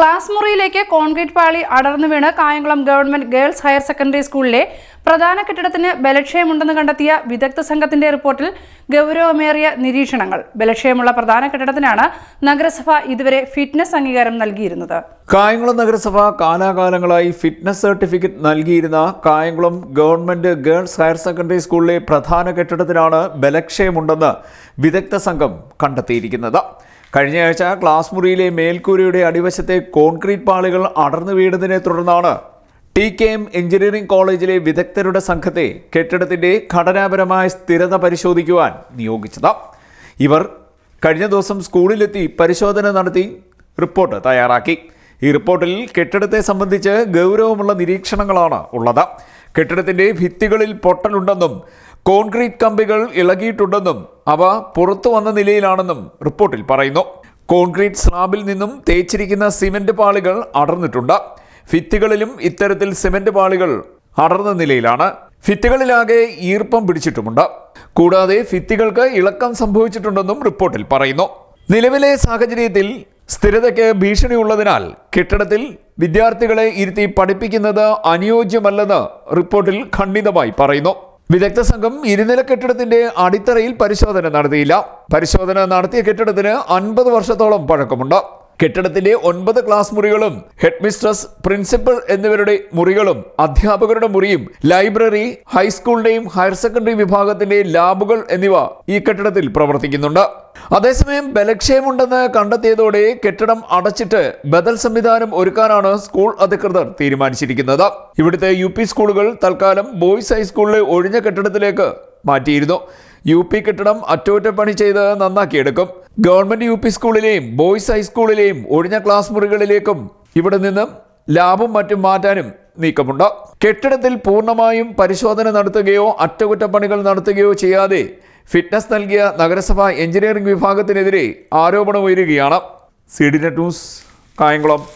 Class മുറിയിലേക്ക് concrete പാളി അടർന്നു വീണ് Kayamkulam government girls higher secondary സ്കൂളിലെ പ്രധാന കെട്ടിടത്തിന് ബലക്ഷയമുണ്ടെന്ന് കണ്ടെത്തിയ വിദഗ്ധ സംഘത്തിന്റെ റിപ്പോർട്ടിൽ ഗൗരവമേറിയ നിരീക്ഷണങ്ങൾ. ബലക്ഷയമുള്ള പ്രധാന കെട്ടിടത്തിനാണ് നഗരസഭ ഇതുവരെ ഫിറ്റ്നസ് അംഗീകാരം നൽകിയിരുന്നത്. കായംകുളം നഗരസഭ കാലാകാലങ്ങളായി ഫിറ്റ്നസ് സർട്ടിഫിക്കറ്റ് നൽകിയിരുന്ന Kayamkulam government girls higher secondary സ്കൂളിലെ പ്രധാന കെട്ടിടത്തിനാണ് ബലക്ഷയമുണ്ടെന്ന് വിദഗ്ധ സംഘം കണ്ടെത്തിയിരിക്കുന്നത്. കഴിഞ്ഞയാഴ്ച ക്ലാസ് മുറിയിലെ മേൽക്കൂരയുടെ അടിവശത്തെ കോൺക്രീറ്റ് പാളികൾ അടർന്നു വീണതിനെ തുടർന്നാണ് ടി കെ എം എഞ്ചിനീയറിംഗ് കോളേജിലെ വിദഗ്ധരുടെ സംഘത്തെ കെട്ടിടത്തിന്റെ ഘടനാപരമായ സ്ഥിരത പരിശോധിക്കുവാൻ നിയോഗിച്ചത്. ഇവർ കഴിഞ്ഞ ദിവസം സ്കൂളിലെത്തി പരിശോധന നടത്തി റിപ്പോർട്ട് തയ്യാറാക്കി. ഈ റിപ്പോർട്ടിൽ കെട്ടിടത്തെ സംബന്ധിച്ച് ഗൗരവമുള്ള നിരീക്ഷണങ്ങളാണ് ഉള്ളത്. കെട്ടിടത്തിന്റെ ഭിത്തികളിൽ പൊട്ടലുണ്ടെന്നും കോൺക്രീറ്റ് കമ്പികൾ ഇളകിയിട്ടുണ്ടെന്നും അവ പുറത്തു വന്ന നിലയിലാണെന്നും റിപ്പോർട്ടിൽ പറയുന്നു. കോൺക്രീറ്റ് സ്ലാബിൽ നിന്നും തേച്ചിരിക്കുന്ന സിമന്റ് പാളികൾ അടർന്നിട്ടുണ്ട്. ഭിത്തികളിലും ഇത്തരത്തിൽ സിമന്റ് പാളികൾ അടർന്ന നിലയിലാണ്. ഭിത്തികളിലാകെ ഈർപ്പം പിടിച്ചിട്ടുമുണ്ട്. കൂടാതെ ഭിത്തികൾക്ക് ഇളക്കം സംഭവിച്ചിട്ടുണ്ടെന്നും റിപ്പോർട്ടിൽ പറയുന്നു. നിലവിലെ സാഹചര്യത്തിൽ സ്ഥിരതയ്ക്ക് ഭീഷണിയുള്ളതിനാൽ കെട്ടിടത്തിൽ വിദ്യാർത്ഥികളെ ഇരുത്തി പഠിപ്പിക്കുന്നത് അനുയോജ്യമല്ലെന്ന് റിപ്പോർട്ടിൽ ഖണ്ഡിതമായി പറയുന്നു. വിദഗ്ധ സംഘം ഇരുനില കെട്ടിടത്തിന്റെ അടിത്തറയിൽ പരിശോധന നടത്തിയില്ല. പരിശോധന നടത്തിയ കെട്ടിടത്തിന് അൻപത് വർഷത്തോളം പഴക്കമുണ്ട്. കെട്ടിടത്തിന്റെ ഒൻപത് ക്ലാസ് മുറികളും ഹെഡ്മിസ്ട്രസ് പ്രിൻസിപ്പൽ എന്നിവരുടെ മുറികളും അധ്യാപകരുടെ മുറിയും ലൈബ്രറി ഹൈസ്കൂളിന്റെയും ഹയർ സെക്കൻഡറി വിഭാഗത്തിന്റെ ലാബുകൾ എന്നിവ ഈ കെട്ടിടത്തിൽ പ്രവർത്തിക്കുന്നുണ്ട്. അതേസമയം ബലക്ഷയമുണ്ടെന്ന് കണ്ടെത്തിയതോടെ കെട്ടിടം അടച്ചിട്ട് ബദൽ സംവിധാനം ഒരുക്കാനാണ് സ്കൂൾ അധികൃതർ തീരുമാനിച്ചിരിക്കുന്നത്. ഇവിടുത്തെ യു സ്കൂളുകൾ തൽക്കാലം ബോയ്സ് ഹൈസ്കൂളിലെ ഒഴിഞ്ഞ കെട്ടിടത്തിലേക്ക് മാറ്റിയിരുന്നു. യു പി കെട്ടിടം അറ്റകുറ്റപ്പണി ചെയ്ത് നന്നാക്കിയെടുക്കും. ഗവൺമെന്റ് യു പി സ്കൂളിലെയും ബോയ്സ് ഹൈസ്കൂളിലെയും ഒഴിഞ്ഞ ക്ലാസ് മുറികളിലേക്കും ഇവിടെ നിന്നും ലാഭം മറ്റും മാറ്റാനും നീക്കമുണ്ട്. കെട്ടിടത്തിൽ പൂർണമായും പരിശോധന നടത്തുകയോ അറ്റകുറ്റപ്പണികൾ നടത്തുകയോ ചെയ്യാതെ ഫിറ്റ്നസ് നൽകിയ നഗരസഭ എഞ്ചിനീയറിംഗ് വിഭാഗത്തിനെതിരെ ആരോപണം ഉയരുകയാണ്. C D news Kayamkulam.